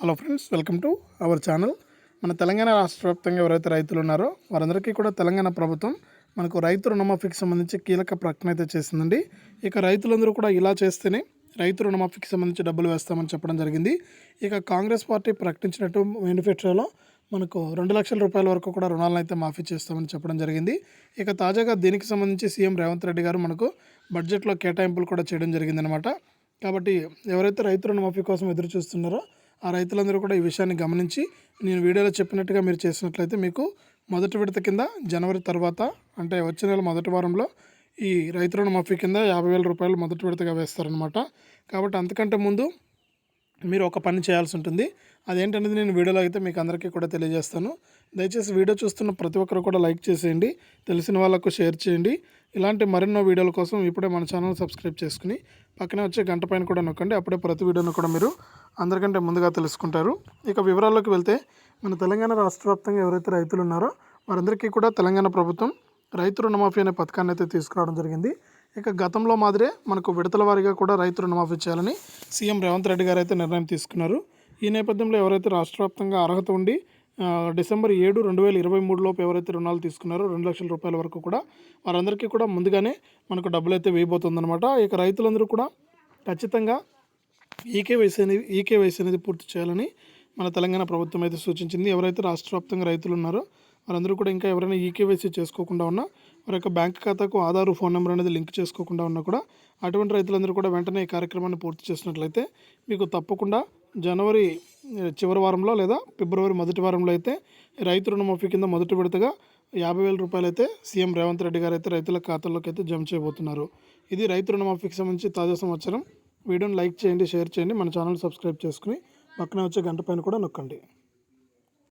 Hello friends welcome to our channel. మన తెలంగాణ రాష్ట్ర వ్యాప్తంగా ఎవరైతే రైతులు ఉన్నారో వారందరికీ కూడా తెలంగాణ ప్రభుత్వం మనకు రైతు రుణమాఫీకి సంబంధించి కీలక ప్రకటన అయితే చేసిందండి. ఇక రైతులందరూ కూడా ఇలా చేస్తేనే రైతు రుణమాఫీకి సంబంధించి డబ్బులు వేస్తామని చెప్పడం జరిగింది. ఇక కాంగ్రెస్ పార్టీ ప్రకటించినట్టు మేనిఫెస్టోలో మనకు రెండు లక్షల రూపాయల వరకు కూడా రుణాలను అయితే మాఫీ చేస్తామని చెప్పడం జరిగింది. ఇక తాజాగా దీనికి సంబంధించి సీఎం రేవంత్ రెడ్డి గారు మనకు బడ్జెట్లో కేటాయింపులు కూడా చేయడం జరిగిందనమాట కాబట్టి ఎవరైతే రైతు రుణమాఫీ కోసం ఎదురు చూస్తున్నారో ఆ రైతులందరూ కూడా ఈ విషయాన్ని గమనించి నేను వీడియోలో చెప్పినట్టుగా మీరు చేసినట్లయితే మీకు మొదటి విడత కింద జనవరి తర్వాత అంటే వచ్చే నెల మొదటి వారంలో ఈ రైతు రుణమాఫీ కింద యాభై వేల రూపాయలు మొదటి విడతగా వేస్తారనమాట కాబట్టి అంతకంటే ముందు మీరు ఒక పని చేయాల్సి ఉంటుంది. అదేంటనేది నేను వీడియోలో అయితే మీకు అందరికీ కూడా తెలియజేస్తాను. దయచేసి వీడియో చూస్తున్న ప్రతి ఒక్కరు కూడా లైక్ చేసేయండి తెలిసిన వాళ్ళకు షేర్ చేయండి. ఇలాంటి మరెన్నో వీడియోల కోసం ఇప్పుడే మన ఛానల్ సబ్స్క్రైబ్ చేసుకుని పక్కనే వచ్చే గంట పైన కూడా నొక్కండి. అప్పుడే ప్రతి వీడియోను కూడా మీరు అందరికంటే ముందుగా తెలుసుకుంటారు. ఇక వివరాల్లోకి వెళ్తే మన తెలంగాణ రాష్ట్ర వ్యాప్తంగా ఎవరైతే రైతులు ఉన్నారో వారందరికీ కూడా తెలంగాణ ప్రభుత్వం రైతు రుణమాఫీ అనే పథకాన్ని అయితే తీసుకురావడం జరిగింది. ఇక గతంలో మాదిరే మనకు విడతల వారీగా కూడా రైతు రుణమాఫీ చేయాలని సీఎం రేవంత్ రెడ్డి గారు అయితే నిర్ణయం తీసుకున్నారు. ఈ నేపథ్యంలో ఎవరైతే రాష్ట్ర వ్యాప్తంగా అర్హత ఉండి డిసెంబర్ ఏడు రెండు వేల ఇరవై మూడులోపు ఎవరైతే రుణాలు తీసుకున్నారో రెండు లక్షల రూపాయల వరకు కూడా వారందరికీ కూడా ముందుగానే మనకు డబ్బులు అయితే వేయబోతుందన్నమాట. ఇక రైతులందరూ కూడా ఖచ్చితంగా ఈకేవైసీ అనేది ఈకేవైసీ అనేది పూర్తి చేయాలని మన తెలంగాణ ప్రభుత్వం అయితే సూచించింది. ఎవరైతే రాష్ట్ర వ్యాప్తంగా రైతులు ఉన్నారో వారందరూ కూడా ఇంకా ఎవరైనా ఈకేవైసీ చేసుకోకుండా ఉన్నా వారి యొక్క బ్యాంక్ ఖాతాకు ఆధార్ ఫోన్ నెంబర్ అనేది లింక్ చేసుకోకుండా ఉన్నా కూడా అటువంటి రైతులందరూ కూడా వెంటనే ఈ కార్యక్రమాన్ని పూర్తి చేసినట్లయితే మీకు తప్పకుండా జనవరి చివరి వారంలో లేదా ఫిబ్రవరి మొదటి వారంలో అయితే రైతు రుణమాఫీ కింద మొదటి విడతగా యాభై వేల రూపాయలు అయితే సీఎం రేవంత్ రెడ్డి గారు అయితే రైతుల ఖాతాల్లోకి అయితే జమ చేయబోతున్నారు. ఇది రైతు రుణమాఫీకి సంబంధించి తాజా సమాచారం. వీడియోని లైక్ చేయండి షేర్ చేయండి మన ఛానల్ సబ్స్క్రైబ్ చేసుకుని పక్కన వచ్చే గంట పైన కూడా నొక్కండి.